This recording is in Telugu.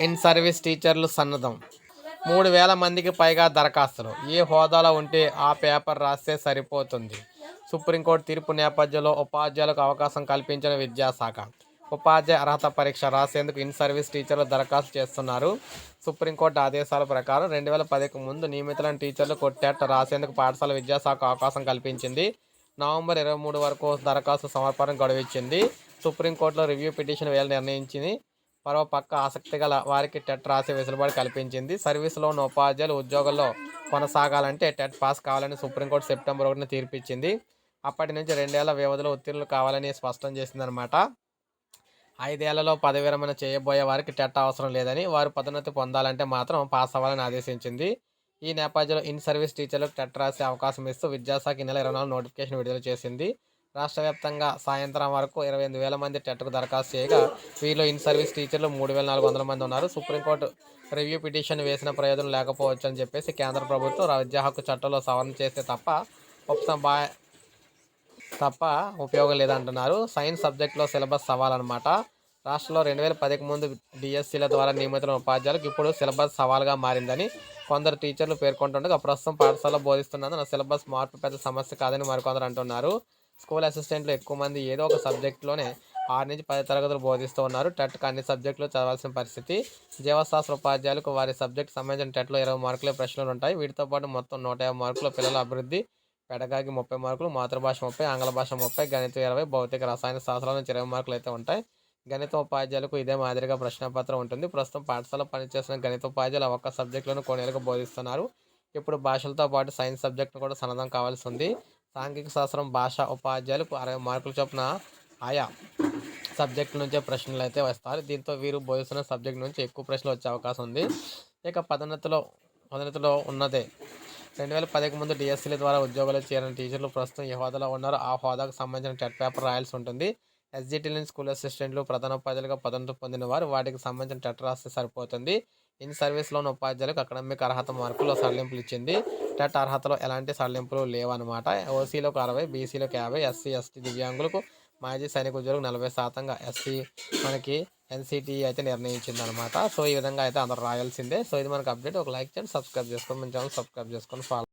ఇన్ సర్వీస్ టీచర్లు సన్నద్ధం. మూడు వేల మందికి పైగా దరఖాస్తులు. ఏ హోదాలో ఉంటే ఆ పేపర్ రాస్తే సరిపోతుంది. సుప్రీంకోర్టు తీర్పు నేపథ్యంలో ఉపాధ్యాయులకు అవకాశం కల్పించిన విద్యాశాఖ. ఉపాధ్యాయ అర్హత పరీక్ష రాసేందుకు ఇన్ సర్వీస్ టీచర్లు దరఖాస్తు చేస్తున్నారు. సుప్రీంకోర్టు ఆదేశాల ప్రకారం రెండు వేల పదికి ముందు నియమితులైన టీచర్లు కొట్టేట రాసేందుకు పాఠశాల విద్యాశాఖ అవకాశం కల్పించింది. నవంబర్ ఇరవై మూడు వరకు దరఖాస్తు సమర్పణ గడువిచ్చింది సుప్రీంకోర్టులో రివ్యూ పిటిషన్ వేలు నిర్ణయించింది. మరో పక్క ఆసక్తి గల వారికి టెట్ రాసే వెసులుబాటు కల్పించింది. సర్వీసులో ఉపాధ్యాయులు ఉద్యోగంలో కొనసాగాలంటే టెట్ పాస్ కావాలని సుప్రీంకోర్టు సెప్టెంబర్ ఒకటిన తీర్పిచ్చింది. అప్పటి నుంచి రెండేళ్ళ వ్యవధిలో ఉత్తీర్ణులు కావాలని స్పష్టం చేసిందనమాట ఐదేళ్ళలో పదవి విరమణ చేయబోయే వారికి టెట్ అవసరం లేదని వారు పదోన్నతి పొందాలంటే మాత్రం పాస్ అవ్వాలని ఆదేశించింది. ఈ నేపథ్యంలో ఇన్ సర్వీస్ టీచర్లకు టెట్ రాసే అవకాశం ఇస్తూ విద్యాశాఖ ఈ నెల ఇరవై నాలుగు నోటిఫికేషన్ విడుదల చేసింది. రాష్ట్ర వ్యాప్తంగా సాయంత్రం వరకు ఇరవై ఎనిమిది వేల మంది టెట్కు దరఖాస్తు చేయగా వీరిలో ఇన్ సర్వీస్ టీచర్లు మూడు వేల నాలుగు వందల మంది ఉన్నారు. సుప్రీంకోర్టు రివ్యూ పిటిషన్ వేసిన ప్రయోజనం లేకపోవచ్చు అని చెప్పేసి కేంద్ర ప్రభుత్వం విద్యా హక్కు చట్టంలో సవరణ చేస్తే తప్ప ఉపసంభా తప్ప ఉపయోగం లేదంటున్నారు. సైన్స్ సబ్జెక్ట్లో సిలబస్ సవాలన్నమాట. రాష్ట్రంలో రెండు వేల పదికి ముందు డిఎస్సీల ద్వారా నియమితుల ఉపాధ్యాయులకు ఇప్పుడు సిలబస్ సవాల్గా మారిందని కొందరు టీచర్లు పేర్కొంటుండగా ప్రస్తుతం పాఠశాలలో బోధిస్తున్నందున సిలబస్ మార్పు పెద్ద సమస్య కాదని మరికొందరు అంటున్నారు. స్కూల్ అసిస్టెంట్లు ఎక్కువ మంది ఏదో ఒక సబ్జెక్టులోనే ఆరు నుంచి పది తరగతులు బోధిస్తూ ఉన్నారు. టెట్కి అన్ని సబ్జెక్టులు చదవాల్సిన పరిస్థితి. జీవశాస్త్ర ఉపాధ్యాయులకు వారి సబ్జెక్ట్ సంబంధించిన టెట్లో ఇరవై మార్కులే ప్రశ్నలు ఉంటాయి. వీటితో పాటు మొత్తం నూట యాభై మార్కుల పిల్లల అభివృద్ధి పెడగాకి ముప్పై మార్కులు మాతృభాష ముప్పై ఆంగ్ల భాష ముప్పై గణితం ఇరవై భౌతిక రసాయన శాస్త్రాల నుంచి ఇరవై మార్కులు అయితే ఉంటాయి. గణిత ఉపాధ్యాయులకు ఇదే మాదిరిగా ప్రశ్నపత్రం ఉంటుంది. ప్రస్తుతం పాఠశాల పనిచేస్తున్న గణిత ఉపాధ్యాయులు ఒక్క సబ్జెక్టులను కొనేలకు బోధిస్తున్నారు. ఇప్పుడు భాషలతో పాటు సైన్స్ సబ్జెక్టును కూడా సన్నద్ధం కావాల్సి ఉంది. సాంఘిక శాస్త్రం భాష ఉపాధ్యాయులకు అరవై మార్కుల చొప్పున ఆయా సబ్జెక్ట్ నుంచే ప్రశ్నలు అయితే వస్తారు. దీంతో వీరు బోధిస్తున్న సబ్జెక్ట్ నుంచి ఎక్కువ ప్రశ్నలు వచ్చే అవకాశం ఉంది. ఇక పదోన్నతిలో పదోన్నతిలో ఉన్నదే. రెండు వేల పదికి ముందు డిఎస్సీల ద్వారా ఉద్యోగాలు చేరిన టీచర్లు ప్రస్తుతం ఏ హోదాలో ఉన్నారో. ఆ హోదాకు సంబంధించిన టెట్ పేపర్ రాయాల్సి ఉంటుంది. ఎస్జిటిలిన్ స్కూల్ అసిస్టెంట్లు ప్రధాన ఉపాధ్యాయులుగా పదోన్నతి పొందిన వారు వాటికి సంబంధించిన టెట్ రాస్తే సరిపోతుంది. ఇన్ సర్వీస్లో ఉన్న ఉపాధ్యాయులకు అకాడమిక్ అర్హత మార్కులు సడలింపులు ఇచ్చింది. టెట్ అర్హతలో ఎలాంటి సడలింపులు లేవన్నమాట. ఓసీలకు అరవై బీసీలకు యాభై ఎస్సీ ఎస్టీ దివ్యాంగులకు మాజీ సైనిక ఉద్యోగులకు నలభై శాతంగా ఎస్సీ మనకి ఎన్సిటి అయితే నిర్ణయించింది అనమాట సో ఈ విధంగా అయితే అందరూ రాయాల్సిందే. సో ఇది మనకు అప్డేట్. ఒక లైక్ చేయండి సబ్స్క్రైబ్ చేసుకోండి. మన ఛానల్ సబ్స్క్రైబ్ చేసుకొని ఫాలో